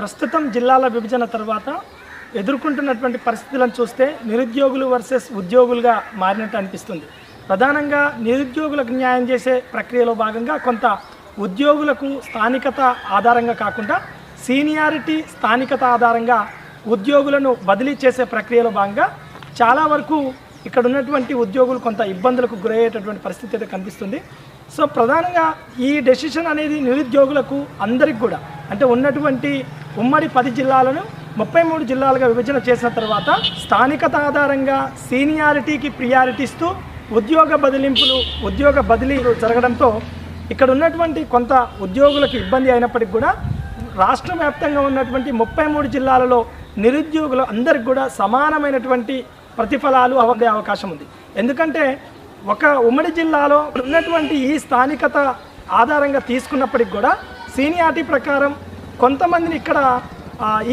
ప్రస్తుతం జిల్లాల విభజన తర్వాత ఎదుర్కొంటున్నటువంటి పరిస్థితులను చూస్తే నిరుద్యోగులు వర్సెస్ ఉద్యోగులుగా మారినట్టు అనిపిస్తుంది. ప్రధానంగా నిరుద్యోగులకు న్యాయం చేసే ప్రక్రియలో భాగంగా కొంత ఉద్యోగులకు స్థానికత ఆధారంగా కాకుండా సీనియారిటీ స్థానికత ఆధారంగా ఉద్యోగులను బదిలీ చేసే ప్రక్రియలో భాగంగా చాలా వరకు ఇక్కడ ఉన్నటువంటి ఉద్యోగులు కొంత ఇబ్బందులకు గురయ్యేటటువంటి పరిస్థితి అయితే కనిపిస్తుంది. సో ప్రధానంగా ఈ డెసిషన్ అనేది నిరుద్యోగులకు అందరికి కూడా అంటే ఉన్నటువంటి ఉమ్మడి పది జిల్లాలను ముప్పై మూడు జిల్లాలుగా విభజన చేసిన తర్వాత స్థానికత ఆధారంగా సీనియారిటీకి ప్రియారిటీ ఇస్తూ ఉద్యోగ బదిలింపులు ఉద్యోగ బదిలీలు జరగడంతో ఇక్కడ ఉన్నటువంటి కొంత ఉద్యోగులకు ఇబ్బంది అయినప్పటికీ కూడా రాష్ట్ర వ్యాప్తంగా ఉన్నటువంటి ముప్పై మూడు జిల్లాలలో నిరుద్యోగులు అందరికి కూడా సమానమైనటువంటి ప్రతిఫలాలు అవగే అవకాశం ఉంది. ఎందుకంటే ఒక ఉమ్మడి జిల్లాలో ఉన్నటువంటి ఈ స్థానికత ఆధారంగా తీసుకున్నప్పటికి కూడా సీనియారిటీ ప్రకారం కొంతమందిని ఇక్కడ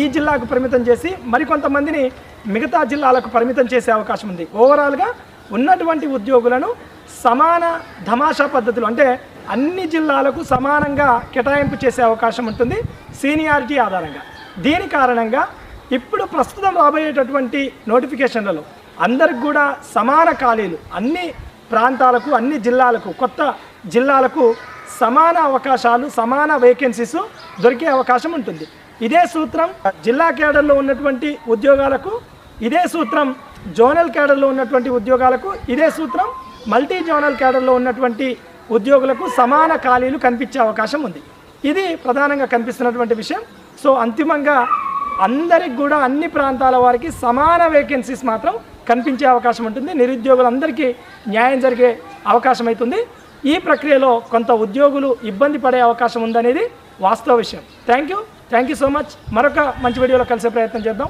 ఈ జిల్లాకు పరిమితం చేసి మరికొంతమందిని మిగతా జిల్లాలకు పరిమితం చేసే అవకాశం ఉంది. ఓవరాల్గా ఉన్నటువంటి ఉద్యోగులను సమాన ధమాషా పద్ధతులు అంటే అన్ని జిల్లాలకు సమానంగా కేటాయింపు చేసే అవకాశం ఉంటుంది సీనియారిటీ ఆధారంగా. దీని కారణంగా ఇప్పుడు ప్రస్తుతం రాబోయేటటువంటి నోటిఫికేషన్లలో అందరికి కూడా సమాన ఖాళీలు అన్ని ప్రాంతాలకు అన్ని జిల్లాలకు కొత్త జిల్లాలకు సమాన అవకాశాలు సమాన వేకెన్సీస్ దొరికే అవకాశం ఉంటుంది. ఇదే సూత్రం జిల్లా కేడర్లో ఉన్నటువంటి ఉద్యోగాలకు ఇదే సూత్రం జోనల్ కేడర్లో ఉన్నటువంటి ఉద్యోగాలకు ఇదే సూత్రం మల్టీ జోనల్ కేడర్లో ఉన్నటువంటి ఉద్యోగులకు సమాన ఖాళీలు కనిపించే అవకాశం ఉంది. ఇది ప్రధానంగా కనిపిస్తున్నటువంటి విషయం. సో అంతిమంగా అందరికి కూడా అన్ని ప్రాంతాల వారికి సమాన వేకెన్సీస్ మాత్రం కనిపించే అవకాశం ఉంటుంది. నిరుద్యోగులందరికీ న్యాయం జరిగే అవకాశం అవుతుంది. ఈ ప్రక్రియలో కొంత ఉద్యోగులు ఇబ్బంది పడే అవకాశం ఉందనేది వాస్తవ విషయం. Thank you thank you so much మరొక మంచి వీడియోలో కలిసే ప్రయత్నం చేద్దాం.